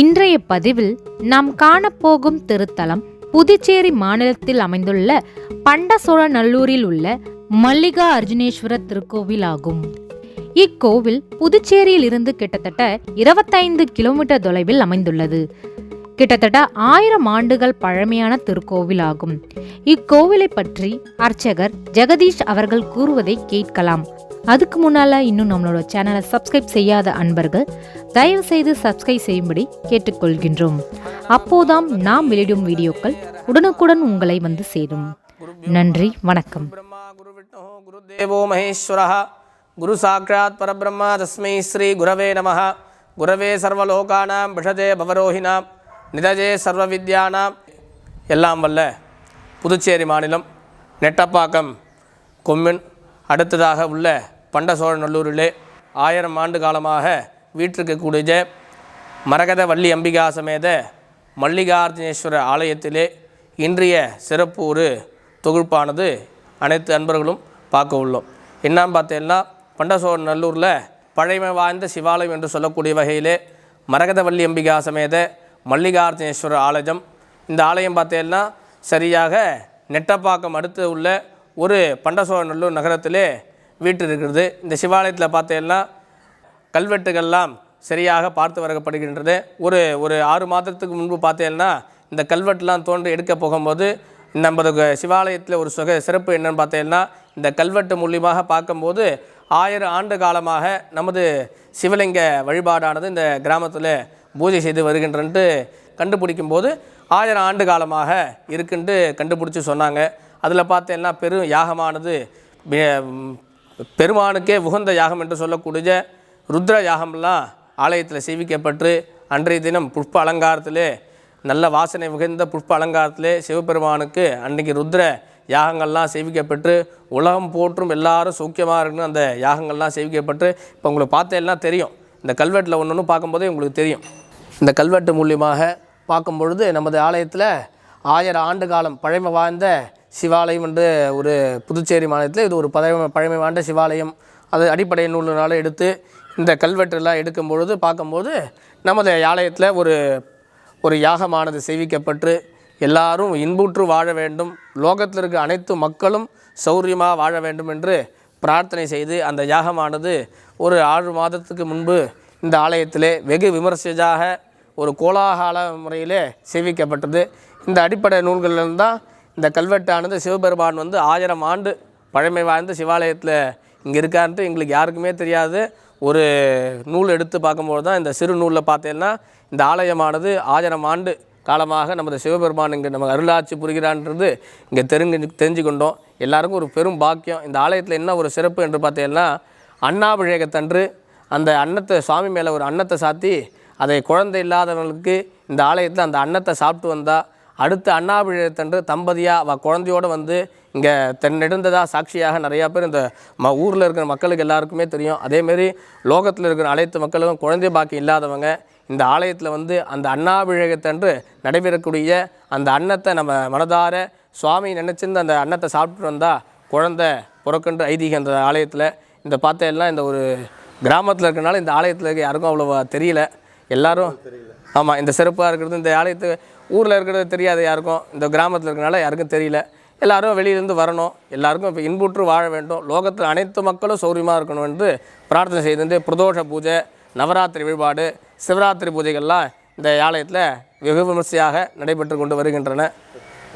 இன்றைய பதிவில் நாம் காணப்போகும் திருத்தலம் புதுச்சேரி மாநிலத்தில் அமைந்துள்ள பண்டசோழநல்லூரில் உள்ள மல்லிகா அர்ஜுனேஸ்வரர் திருக்கோவில் ஆகும் இக்கோவில் புதுச்சேரியில் இருந்து கிட்டத்தட்ட இருபத்தைந்து கிலோமீட்டர் தொலைவில் அமைந்துள்ளது. கிட்டத்தட்ட ஆயிரம் ஆண்டுகள் பழமையான திருக்கோவிலாகும். இக்கோவிலை பற்றி அர்ச்சகர் ஜெகதீஷ் அவர்கள் கூறுவதை கேட்கலாம். அதுக்கு முன்னால் இன்னும் நம்மளோட சேனலை சப்ஸ்கிரைப் செய்யாத அன்பர்கள் தயவு செய்து சப்ஸ்கிரைப் செய்யும்படி கேட்டுக்கொள்கின்றோம். அப்போதாம் நாம் வெளியிடும் வீடியோக்கள் உடனுக்குடன் உங்களை வந்து சேரும். நன்றி வணக்கம். குரு தேவோ மகேஸ்வரா குரு சாட்சாத் பரபிரம்மா தஸ்மை ஸ்ரீ குரவே நம. குரவே சர்வலோகானாம் விஷதே பவரோஹினாம். நிதஜே சர்வவித்யானாம். எல்லாம் வல்ல புதுச்சேரி மாநிலம் நெட்டப்பாக்கம் கொம்மின் அடுத்ததாக உள்ள பண்டசோழநல்லூரிலே ஆயிரம் ஆண்டு காலமாக வீட்டிற்கக்கூடிய மரகத வள்ளி அம்பிகா சமேத மல்லிகார்ஜுனேஸ்வரர் ஆலயத்திலே இன்றைய சிறப்பு ஒரு தொகுப்பானது அனைத்து அன்பர்களும் பார்க்க உள்ளோம். என்னன்னு பார்த்தீங்கன்னா பண்டசோழ நல்லூரில் பழைமை வாய்ந்த சிவாலயம் என்று சொல்லக்கூடிய வகையிலே மரகதவள்ளி அம்பிகா சமேத மல்லிகார்ஜுனேஸ்வரர் ஆலயம். இந்த ஆலயம் பார்த்தீங்கன்னா சரியாக நெட்டப்பாக்கம் அடுத்து உள்ள ஒரு பண்டசோழநல்லூர் நகரத்திலே வீட்டு இருக்கிறது இந்த சிவாலயத்தில் பார்த்தீங்கன்னா கல்வெட்டுகள்லாம் சரியாக பார்த்து வரப்படுகின்றது. ஒரு ஒரு ஆறு மாதத்துக்கு முன்பு பார்த்தீங்கன்னா இந்த கல்வெட்டுலாம் தோன்றி எடுக்க போகும்போது நமது க- சிவாலயத்தில் ஒரு சுக சிறப்பு என்னன்னு பார்த்தீங்கன்னா இந்த கல்வெட்டு மூலியமாக பார்க்கும்போது ஆயிரம் ஆண்டு காலமாக நமது சிவலிங்க வழிபாடானது இந்த கிராமத்தில் பூஜை செய்து வருகின்றன்ட்டு கண்டுபிடிக்கும் போது ஆயிரம் ஆண்டு காலமாக இருக்குன்ட்டு கண்டுபிடிச்சி சொன்னாங்க. அதில் பார்த்தேன்னா பெரும் யாகமானது பெருமானுக்கே உகந்த யாகம் என்று சொல்லக்கூடிய ருத்ர யாகம்லாம் ஆலயத்தில் சேவிக்கப்பட்டு அன்றைய தினம் புஷ்ப அலங்காரத்திலே நல்ல வாசனை மிகுந்த புஷ்ப அலங்காரத்திலே சிவபெருமானுக்கு அன்றைக்கி ருத்ர யாகங்கள்லாம் சேவிக்கப்பட்டு உலகம் போற்றும் எல்லாரும் சௌக்கியமாக இருக்குன்னு அந்த யாகங்கள்லாம் சேவிக்கப்பட்டு இப்போ உங்களுக்கு பார்த்தேன்னா தெரியும். இந்த கல்வெட்டில் ஒன்று ஒன்று பார்க்கும்போதே உங்களுக்கு தெரியும். இந்த கல்வெட்டு மூலியமாக பார்க்கும் பொழுது நமது ஆலயத்தில் ஆயிரம் ஆண்டு காலம் பழமை வாய்ந்த சிவாலயம் என்று ஒரு புதுச்சேரி மாநிலத்தில் இது ஒரு பழமை பழமை வாய்ந்த சிவாலயம். அது அடிப்படை நூலினால எடுத்து இந்த கல்வெட்டெல்லாம் எடுக்கும் பொழுது பார்க்கும்போது நமது ஆலயத்தில் ஒரு ஒரு யாகமானது செய்விக்கப்பட்டு எல்லாரும் இன்புற்று வாழ வேண்டும். லோகத்தில் இருக்க அனைத்து மக்களும் சௌரியமாக வாழ வேண்டும் என்று பிரார்த்தனை செய்து அந்த யாகமானது ஒரு ஆறு மாதத்துக்கு முன்பு இந்த ஆலயத்திலே வெகு விமர்சையாக ஒரு கோலாகல முறையிலே சேவிக்கப்பட்டது. இந்த அடிப்படை நூல்களிலிருந்து தான் இந்த கல்வெட்டானது சிவபெருமான் வந்து ஆயிரம் ஆண்டு பழமை வாய்ந்த சிவாலயத்தில் இங்கே இருக்காருன்ட்டு எங்களுக்கு யாருக்குமே தெரியாது. ஒரு நூல் எடுத்து பார்க்கும்போது தான் இந்த சிறு நூலில் பார்த்தீங்கன்னா இந்த ஆலயமானது ஆயிரம் ஆண்டு காலமாக நமது சிவபெருமான் இங்கே நம்ம அருளாட்சி புரிகிறான்றது இங்கே தெரிஞ்சு தெரிஞ்சு கொண்டோம் எல்லாருக்கும் ஒரு பெரும் பாக்கியம். இந்த ஆலயத்தில் என்ன ஒரு சிறப்பு என்று பார்த்தீங்கன்னா அன்னாபிஷேகத்தன்று அந்த அன்னத்தை சுவாமி மேலே ஒரு அன்னத்தை சாத்தி அதை குழந்தை இல்லாதவங்களுக்கு இந்த ஆலயத்தில் அந்த அன்னத்தை சாப்பிட்டு வந்தால் அடுத்த அன்னாபிஷேகத்தன்று தம்பதியாக அவள் குழந்தையோடு வந்து இங்கே தென்னெடுந்ததாக சாட்சியாக நிறையா பேர் இந்த ம ஊரில் இருக்கிற மக்களுக்கு எல்லாருக்குமே தெரியும். அதேமாரி லோகத்தில் இருக்கிற அனைத்து மக்களுக்கும் குழந்தை பாக்கியம் இல்லாதவங்க இந்த ஆலயத்தில் வந்து அந்த அண்ணாபிழகத்தன்று நடைபெறக்கூடிய அந்த அன்னத்தை நம்ம மனதார சுவாமி நினச்சிருந்து அந்த அன்னத்தை சாப்பிட்டு வந்தால் குழந்தை பிறக்குன்ற ஐதீகம் அந்த ஆலயத்தில் இந்த பார்த்த எல்லாம் இந்த ஒரு கிராமத்தில் இருக்கிறனால இந்த ஆலயத்தில் இருக்க யாருக்கும் அவ்வளோ தெரியல. எல்லாரும் ஆமாம் இந்த சிறப்பாக இருக்கிறது இந்த ஆலயத்து ஊரில் இருக்கிறது தெரியாது யாருக்கும் இந்த கிராமத்தில் இருக்கிறனால யாருக்கும் தெரியல. எல்லாரும் வெளியிலேருந்து வரணும். எல்லாருக்கும் இப்போ இன்புற்று வாழ வேண்டும். லோகத்தில் அனைத்து மக்களும் சௌரியமாக இருக்கணும் என்று பிரார்த்தனை செய்து பிரதோஷ பூஜை நவராத்திரி வழிபாடு சிவராத்திரி பூஜைகள்லாம் இந்த ஆலயத்தில் வெகு விமர்சையாக நடைபெற்று கொண்டு வருகின்றன.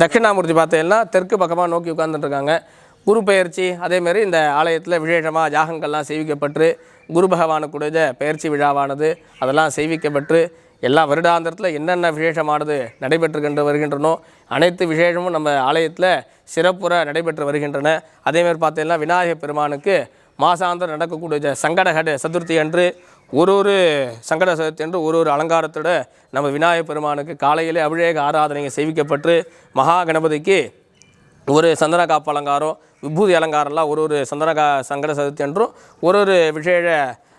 தட்சிணாமூர்த்தி பார்த்தீங்கன்னா தெற்கு பக்கமாக நோக்கி உட்கார்ந்துட்டுருக்காங்க. குரு பயிற்சி அதேமாரி இந்த ஆலயத்தில் விசேஷமாக யாகங்கள்லாம் செய்விக்கப்பட்டு குரு பகவானுக்குடைய பயிற்சி விழாவானது அதெல்லாம் செய்விக்கப்பட்டு எல்லா வருடாந்திரத்தில் என்னென்ன விசேஷமானது நடைபெற்று வருகின்றனோ அனைத்து விசேஷமும் நம்ம ஆலயத்தில் சிறப்புற நடைபெற்று வருகின்றன. அதேமாதிரி பார்த்தீங்கன்னா விநாயகர் பெருமானுக்கு மாசாந்தரம் நடக்கக்கூடிய சங்கடகட சதுர்த்தி அன்று ஒரு ஒரு சங்கட சதுர்த்தி என்று ஒரு ஒரு அலங்காரத்தோட நம்ம விநாயகர் பெருமானுக்கு காலையிலே அபிஷேக ஆராதனைகள் செய்விக்கப்பட்டு மகா கணபதிக்கு ஒரு சந்தன காப்பு அலங்காரம் விபூதி அலங்காரம்லாம் ஒரு ஒரு சந்தன கா சங்கட சதுர்த்தி என்றும் ஒரு ஒரு விசேஷ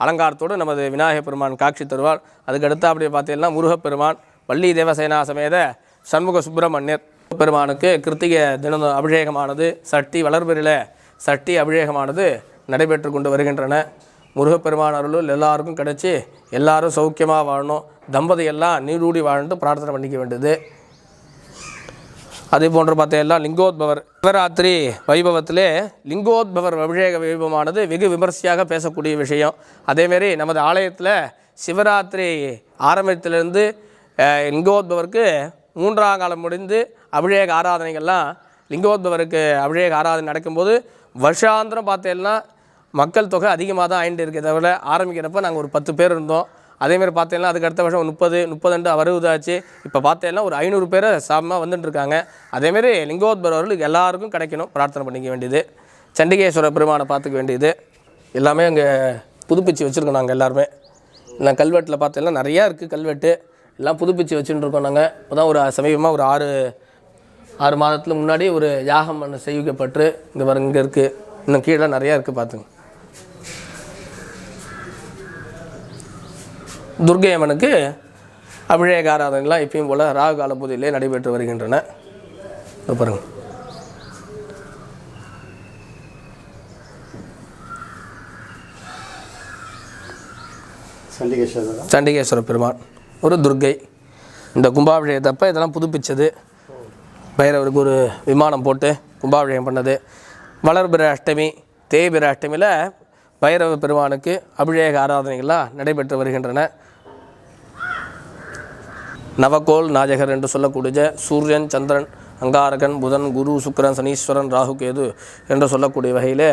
அலங்காரத்தோடு நமது விநாயகப் பெருமான் காட்சி தருவார். அதுக்கு அப்படி பார்த்தீங்கன்னா முருகப்பெருமான் வள்ளி தேவசேனா சமேத சண்முக சுப்பிரமணியர் பெருமானுக்கு கிருத்திகை தினம் அபிஷேகமானது சட்டி வளர்பெறில சட்டி அபிஷேகமானது நடைபெற்று கொண்டு வருகின்றன. முருகப்பெருமான் அருளும் எல்லாருக்கும் கிடச்சி எல்லாரும் சௌக்கியமாக வாழணும். தம்பதியெல்லாம் நீடூடி வாழ்ந்து பிரார்த்தனை பண்ணிக்க வேண்டியது. அதே போன்று பார்த்தீங்கன்னா லிங்கோத்பவர் சிவராத்திரி வைபவத்திலே லிங்கோத்பவர் அபிஷேக வைபவமானது வெகு விமர்சையாக பேசக்கூடிய விஷயம். அதேமாரி நமது ஆலயத்தில் சிவராத்திரி ஆரம்பத்திலிருந்து லிங்கோத்பவருக்கு மூன்றாம் காலம் முடிந்து அபிஷேக ஆராதனைகள்லாம் லிங்கோத்பவருக்கு அபிஷேக ஆராதனை நடக்கும்போது வருஷாந்திரம் பார்த்தீங்கன்னா மக்கள் தொகை அதிகமாக தான் ஆயிட்டு இருக்கே தவிர ஆரம்பிக்கிறப்ப நாங்கள் ஒரு பத்து பேர் இருந்தோம். அதேமாதிரி பார்த்தீங்கன்னா அதுக்கு அடுத்த வருஷம் முப்பது முப்பது அறுபது ஆச்சு. இப்போ பார்த்தீங்கன்னா ஒரு ஐநூறு பேர் சாமமாக வந்துட்டுருக்காங்க அதேமாரி அதேமாரி லிங்கோத்பவர்களுக்கு எல்லாருக்கும் கிடைக்கணும். பிரார்த்தனை பண்ணிக்க வேண்டியது. சண்டிகேஸ்வர பெருமானை பார்த்துக்க வேண்டியது. எல்லாமே அங்கே புதுப்பிச்சு வச்சுருக்கோம் நாங்கள் எல்லாருமே. நான் கல்வெட்டில் பார்த்தீங்கன்னா நிறையா இருக்குது கல்வெட்டு. எல்லாம் புதுப்பிச்சு வச்சுட்டு இருக்கோம் நாங்கள் இப்போ தான் ஒரு சமீபமாக ஒரு ஆறு ஆறு மாதத்துக்கு முன்னாடி ஒரு யாகம் ஒன்று செய்விக்கப்பட்டு இங்கே வர இங்கே இருக்குது இன்னும் கீழே நிறையா இருக்குது பார்த்துங்க துர்க்கை அம்மனுக்கு அபிஷேக ஆராதனைலாம் எப்பயும் போல் ராகு கால பூஜையிலே நடைபெற்று வருகின்றன. இதோ பாருங்க. சண்டிகேஸ்வரர். சண்டிகேஸ்வர பெருமான் ஒரு துர்க்கை இந்த கும்பாபிஷேகத்தப்ப இதெல்லாம் புதுப்பிச்சது. பைரவருக்கு ஒரு விமானம் போட்டு கும்பாபிஷேகம் பண்ணது. வளர்பிற அஷ்டமி தேய்பிற அஷ்டமியில் பைரவ பெருமானுக்கு அபிஷேக ஆராதனைகள்லாம் நடைபெற்று வருகின்றன. நவகோல் நாயகர் என்று சொல்லக்கூடிய சூரியன் சந்திரன் அங்காரகன் புதன் குரு சுக்கிரன் சனீஸ்வரன் ராகு கேது என்று சொல்லக்கூடிய வகையிலே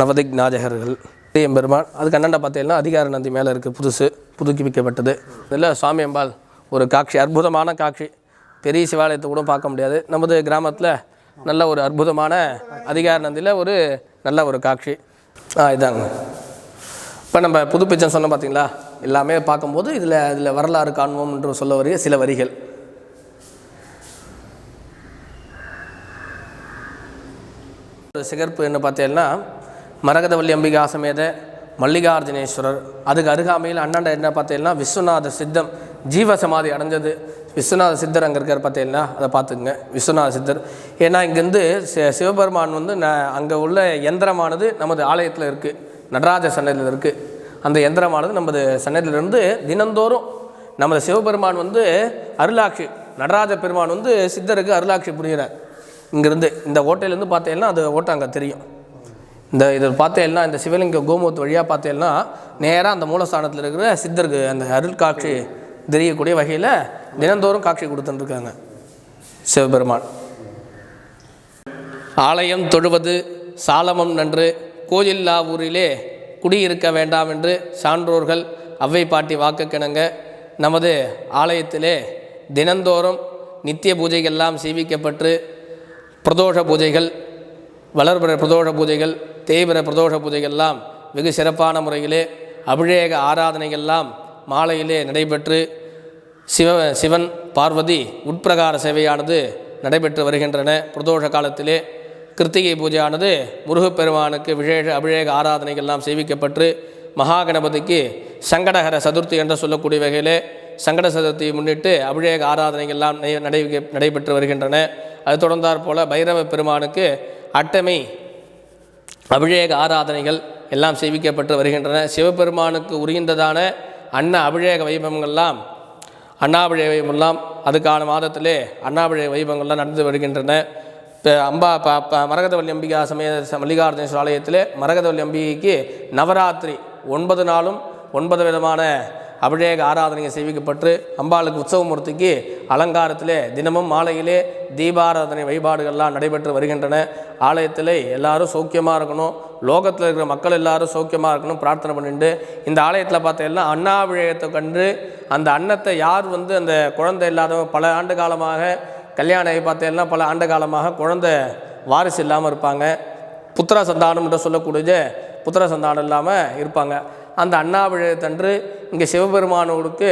நவதிக் நாஜகர்கள் எம்பெருமான் அதுக்கு கண்ணண்ட பார்த்தீங்கன்னா அதிகார நந்தி மேலே இருக்குது புதுசு புதுக்கிப்பிக்கப்பட்டது இதில் சுவாமி அம்பாள் ஒரு காட்சி அற்புதமான காட்சி. பெரிய சிவாலயத்தை கூட பார்க்க முடியாது. நமது கிராமத்தில் நல்ல ஒரு அற்புதமான அதிகார நந்தியில் ஒரு நல்ல ஒரு காட்சி. ஆ இதாங்க. இப்போ நம்ம புதுப்பிச்சன் சொன்னோம் பார்த்தீங்களா எல்லாமே பார்க்கும்போது இதில் இதில் வரலாறு காண்போம் என்று சொல்ல வருகிற சில வரிகள். ஒரு சிகர்ப்பு என்ன பார்த்தீங்கன்னா மரகதவல்லி அம்பிகா சமேத மல்லிகார்ஜுனேஸ்வரர். அதுக்கு அருகாமையில் அண்ணாண்ட என்ன பார்த்தீங்கன்னா விஸ்வநாத சித்தம் ஜீவ சமாதி அடைஞ்சது. விஸ்வநாத சித்தர் அங்கே இருக்கார் பார்த்தீங்கன்னா அதை பார்த்துக்குங்க. விஸ்வநாத சித்தர். ஏன்னா இங்கேருந்து சி- சிவபெருமான் வந்து ந அங்கே உள்ள எந்திரமானது நமது ஆலயத்தில் இருக்குது நடராஜ சன்னதியில் இருக்குது அந்த எந்திரமானது நமது சன்னதியிலிருந்து தினந்தோறும் நமது சிவபெருமான் வந்து அருளாட்சி நடராஜ பெருமான் வந்து சித்தருக்கு அருளாட்சி புரிகிறார். இங்கேருந்து இந்த ஓட்டையிலேருந்து பார்த்தேன்னா அது ஓட்டை அங்கே தெரியும். இந்த இதை பார்த்தேன்னா இந்த சிவலிங்க கோமுத்து வழியாக பார்த்தேன்னா நேராக அந்த மூலஸ்தானத்தில் இருக்கிற சித்தருக்கு அந்த அருள் காட்சி தெரியக்கூடிய வகையில் தினந்தோறும் காட்சி கொடுத்துட்டுருக்காங்க சிவபெருமான். ஆலயம் தொழுவது சாலமம் நன்று கோயில்லா ஊரிலே குடியிருக்க வேண்டாம் என்று சான்றோர்கள் அவ்வை பாட்டி வாக்குக்கிணங்க. நமது ஆலயத்திலே தினந்தோறும் நித்திய பூஜைகள்லாம் சீவிக்கப்பட்டு பிரதோஷ பூஜைகள் வளர்பிற பிரதோஷ பூஜைகள் தேய்பிற பிரதோஷ பூஜைகள்லாம் வெகு சிறப்பான முறையிலே அபிஷேக ஆராதனைகள்லாம் மாலையிலே நடைபெற்று சிவ சிவன் பார்வதி உட்பிரகார சேவையானது நடைபெற்று வருகின்றன. பிரதோஷ காலத்திலே கிருத்திகை பூஜையானது முருகப்பெருமானுக்கு விசேஷ அபிஷேக ஆராதனைகள்லாம் செய்விக்கப்பட்டு மகா கணபதிக்கு சங்கடகர சதுர்த்தி என்று சொல்லக்கூடிய வகையிலே சங்கட சதுர்த்தியை முன்னிட்டு அபிஷேக ஆராதனைகள்லாம் நடை நடைபெற்று வருகின்றன. அது தொடர்ந்தாற் போல பைரவ பெருமானுக்கு அட்டமை அபிஷேக ஆராதனைகள் எல்லாம் செய்விக்கப்பட்டு வருகின்றன. சிவபெருமானுக்கு உரியந்ததான அன்ன அபிஷேக வைபவங்கள்லாம் அண்ணாபிழை வைபவம்லாம் அதுக்கான மாதத்திலே அண்ணாபிழை வைபவங்கள்லாம் நடந்து வருகின்றன. அம்பா ப ப மரகதவல்லி அம்பிகா சமய மல்லிகார்ஜுனேஸ்வர ஆலயத்தில் மரகதவல்லி அம்பிகைக்கு நவராத்திரி ஒன்பது நாளும் ஒன்பது விதமான அபிஷேக ஆராதனைகள் செய்விக்கப்பட்டு அம்பாளுக்கு உற்சவமூர்த்திக்கு அலங்காரத்திலே தினமும் மாலையிலே தீபாராதனை வழிபாடுகள்லாம் நடைபெற்று வருகின்றன. ஆலயத்தில் எல்லாரும் சௌக்கியமாக இருக்கணும். லோகத்தில் இருக்கிற மக்கள் எல்லாரும் சௌக்கியமாக இருக்கணும். பிரார்த்தனை பண்ணிட்டு இந்த ஆலயத்தில் பார்த்தீங்கன்னா அண்ணாபிழயத்தை கண்டு அந்த அன்னத்தை யார் வந்து அந்த குழந்தை இல்லாதவங்க பல ஆண்டு காலமாக கல்யாணம் பார்த்தேன்னா பார்த்தீங்கன்னா பல ஆண்டு காலமாக குழந்தை வாரிசு இல்லாமல் இருப்பாங்க. புத்திர சந்தானம் என்று சொல்லக்கூடிய புத்திர சந்தானம் இல்லாமல் இருப்பாங்க. அந்த அண்ணாவிழயத்தன்று இங்கே சிவபெருமானோடுக்கு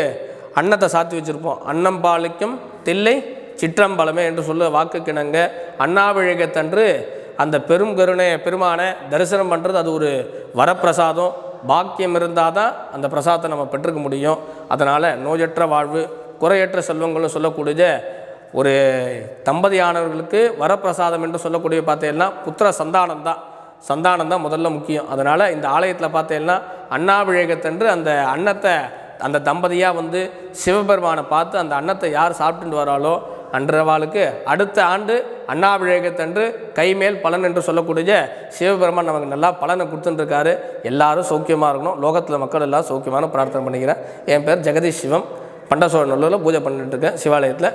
அன்னத்தை சாத்தி வச்சுருப்போம். அன்னம் பாலிக்கும் தில்லை சிற்றம்பலமே என்று சொல்ல வாக்கு கிணங்க அண்ணாவிழகை அண்ணாவிழகத்தன்று அந்த பெரும் கருணை பெருமானை தரிசனம் பண்ணுறது அது ஒரு வரப்பிரசாதம். பாக்கியம் இருந்தால் தான் அந்த பிரசாதத்தை நம்ம பெற்றுக்க முடியும். அதனால் நோயற்ற வாழ்வு குறையற்ற செல்வங்கள்னு சொல்லக்கூடிய ஒரு தம்பதியானவர்களுக்கு வரப்பிரசாதம் என்று சொல்லக்கூடிய பார்த்தீங்கன்னா புத்திர சந்தானம் தான். சந்தானம் தான் முதல்ல முக்கியம். அதனால் இந்த ஆலயத்தில் பார்த்தீங்கன்னா அண்ணாபிழேகத்தன்று அந்த அன்னத்தை அந்த தம்பதியாக வந்து சிவபெருமானை பார்த்து அந்த அன்னத்தை யார் சாப்பிட்டுட்டு வராளோ அன்றவாளுக்கு அடுத்த ஆண்டு அண்ணாபிஷேகத்தன்று கைமேல் பலன் என்று சொல்லக்கூடிய சிவபெருமான் நமக்கு நல்லா பலனை கொடுத்துட்டுருக்காரு. எல்லாரும் சௌக்கியமாக இருக்கணும். லோகத்தில் மக்கள் எல்லாம் சௌக்கியமான பிரார்த்தனை பண்ணிக்கிறேன். என் பேர் ஜெகதீஷ் சிவம். பண்டசோழ நல்லூரில் பூஜை பண்ணிட்டுருக்கேன். சிவாலயத்தில்